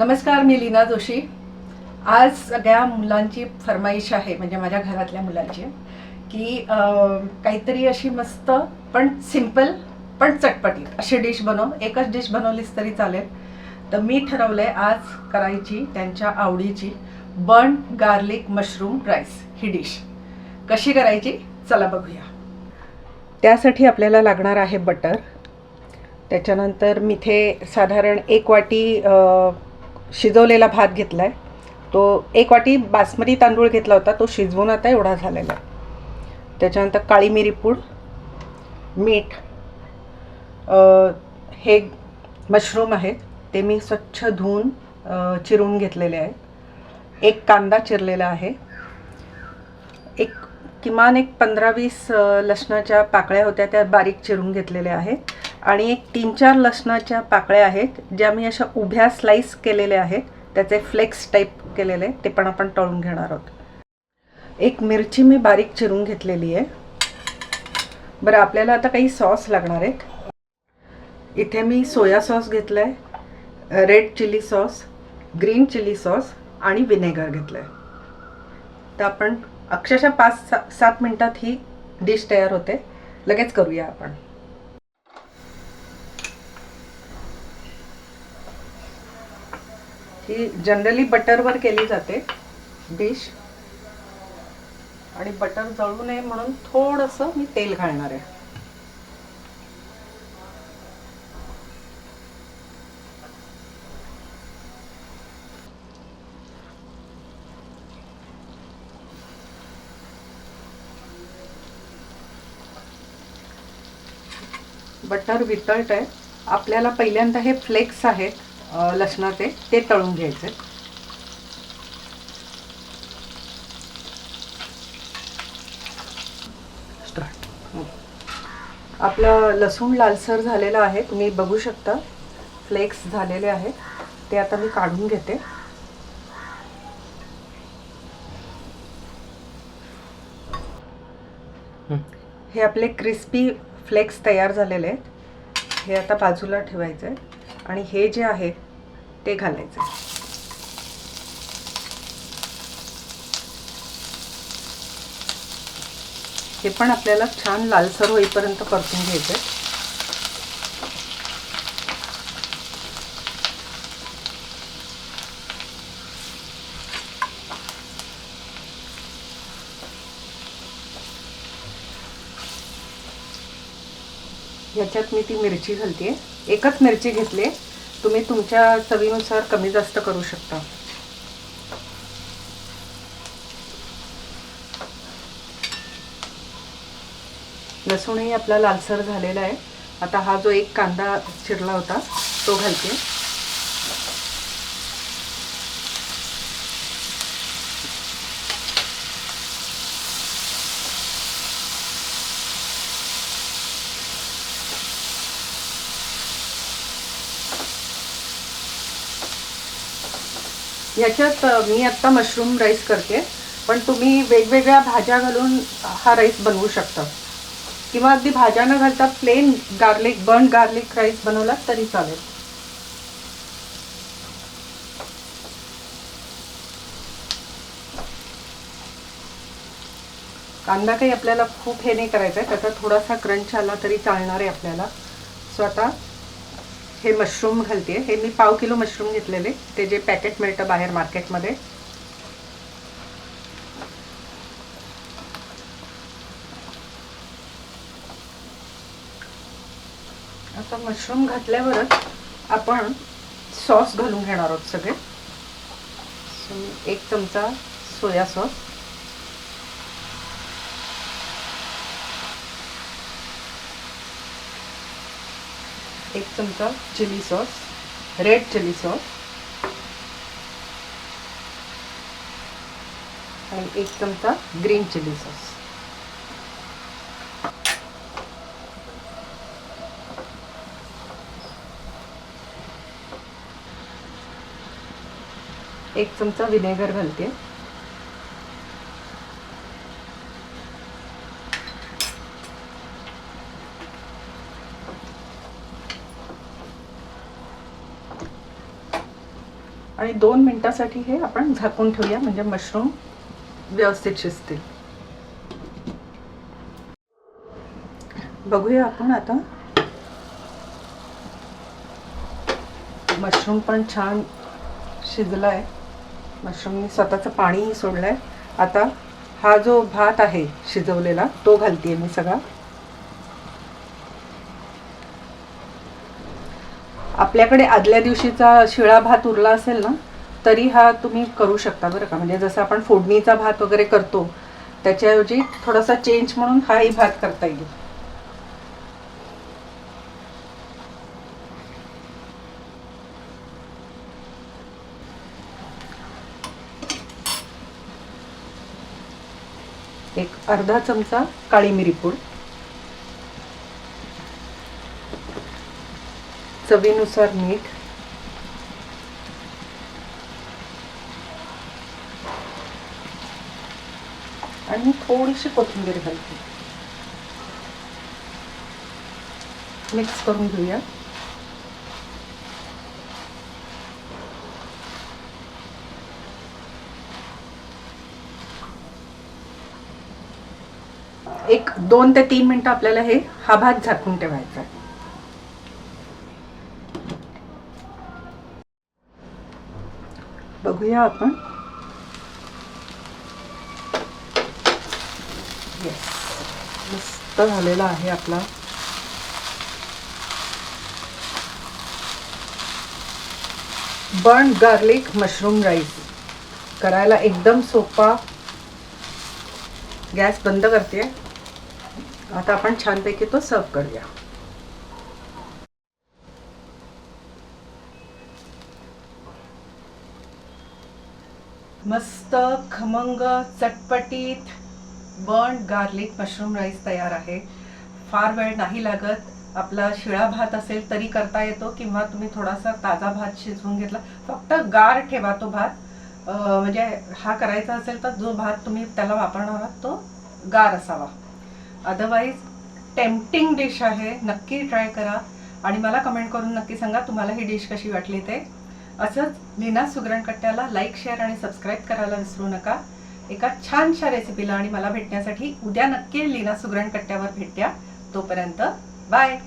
नमस्कार मी लीना जोशी. आज सगळ्या मुलांची फरमाईश आहे म्हणजे माझ्या घरातल्या मुलांची की काहीतरी अशी मस्त पण सिंपल पण चटपटीत अशी डिश बनव. एकच डिश बनवलीस तरी चालेल. तर मी ठरवलं आहे आज करायची त्यांच्या आवडीची बन गार्लिक मशरूम राईस ही डिश. कशी करायची? चला बघूया. त्यासाठी आपल्याला लागणार आहे बटर. त्याच्यानंतर मिथे साधारण एक वाटी शिजवलेला भात घेतला आहे तो एक वाटी बासमती तांदूळ घेतला होता. तो शिजवून आता एवढा झालेला आहे. त्याच्यानंतर काळी मिरी पूड मीठ हे मशरूम आहेत. ते मी स्वच्छ धुवून चिरून घेतलेले आहेत. एक कांदा चिरलेला आहे. एक किमान एक पंधरा वीस लसणाच्या पाकळ्या होत्या त्या बारीक चिरून घेतलेल्या आहेत. आणि एक तीन चार लसणाच्या पाकळ्या आहेत ज्या मी अशा उभ्या स्लाईस केलेल्या आहेत. त्याचे फ्लेक्स टाईप केलेले ते पण आपण तळून घेणार आहोत. एक मिरची मी बारीक चिरून घेतलेली आहे. बरं आपल्याला आता काही सॉस लागणार आहेत. इथे मी सोया सॉस घेतला आहे red chilli sauce green chilli sauce आणि विनेगर घेतलं आहे तर आपण अक्षरशः पाच सा सात मिनटात ही डिश तयार होते. लगेच करूया आपण. ही जनरली बटरवर केली जाते डिश आणि बटर जळू नये म्हणून थोडंसं मी तेल घालणार आहे. बटर वितळत आहे आपल्याला पहिल्यांदा हे फ्लेक्स आहेत. लसणाचे ते तळून घ्यायचे. आपलं लसूण लालसर झालेलं आहे तुम्ही बघू शकता. फ्लेक्स झालेले आहेत ते आता मी काढून घेते. हे. आपले क्रिस्पी फ्लेक्स तयार झालेले आहेत. हे आता बाजूला ठेवायचं. आहे आणि हे जे आहे ते घालायचं. हे पण आपल्याला छान लालसर होईपर्यंत परतून घ्यायचं ह्याच्यात मी ती मिरची घालते. एकच मिरची घेतली तुम्ही तुमच्या चवीनुसार कमी जास्त करू शकता. लसूणही आपला लालसर झालेला आहे. आता हा जो एक कांदा चिरला होता तो घालते. याच्यात मी आत्ता मशरूम राईस करते पण तुम्ही वेगवेगळ्या भाज्या घालून हा राईस बनवू शकता. किंवा अगदी भाज्या न घालता plain garlic burn garlic rice बनवला तरी चालेल. कांदा काही आपल्याला खूप हे नाही करायचा आहे त्याचा थोडासा क्रंच आला तरी चालणार आहे आपल्याला. सो आता हे मशरूम घालते हे मी पाव किलो मशरूम घेतलेले. ते जे पॅकेट मिळतं बाहेर मार्केटमध्ये आता मशरूम घातल्यावरच आपण सॉस घालून घेणार आहोत सगळे. एक चमचा सोया सॉस एक चमचा chilli sauce red chilli sauce आणि एक चमचा ग्रीन चिली सॉस एक चमचा विनेगर घालते. आणि दोन मिनटासाठी हे आपण झाकून ठेवूया म्हणजे मशरूम व्यवस्थित शिजतील. बघूया आपण आता. मशरूम पण छान शिजला आहे मशरूमनी स्वतःचं पाणीही सोडलं आहे आता हा जो भात आहे शिजवलेला तो घालते मी सगळा. आपल्याकडे आदल्या दिवशीचा शिळा भात उरला असेल ना तरी हा तुम्ही करू शकता बरं का. म्हणजे जसं आपण फोडणीचा भात वगैरे करतो त्याच्याऐवजी थोडासा चेंज म्हणून हाही भात करता येईल. एक अर्धा चमचा काळी मिरी पूड. चवीनुसार मीठ आणि थोडीशी कोथिंबीर घालते मिक्स करून घेऊया एक दोन ते तीन मिनटं आपल्याला हे हा भात झाकून ठेवायचा आहे बघूया आपण. येस मस्त झालेला आहे आपला. Burn garlic mushroom rice. करायला एकदम सोपा. गॅस बंद करते. आता आपण छानपैकी तो सर्व करूया. मस्त खमंग चटपटीत. बर्न गार्लिक मशरूम राईस तयार आहे. फार वेळ नाही लागत. आपला शिळा भात असेल तरी करता येतो किंवा तुम्ही थोडासा ताजा भात शिजवून घेतला. फक्त गार ठेवा तो भात. म्हणजे हा करायचा असेल तर जो भात तुम्ही त्याला वापरणार आहात तो गार असावा. अदरवाईज टेम्पटिंग डिश आहे. नक्की ट्राय करा. आणि मला कमेंट करून नक्की सांगा तुम्हाला ही डिश कशी वाटली ते. असंच लीना सुगरणकट्ट्याला लाईक शेअर आणि सबस्क्राईब करायला विसरू नका. एका छानशा रेसिपीला आणि मला भेटण्यासाठी उद्या नक्की लीना सुगरणकट्ट्यावर भेटूया. तोपर्यंत बाय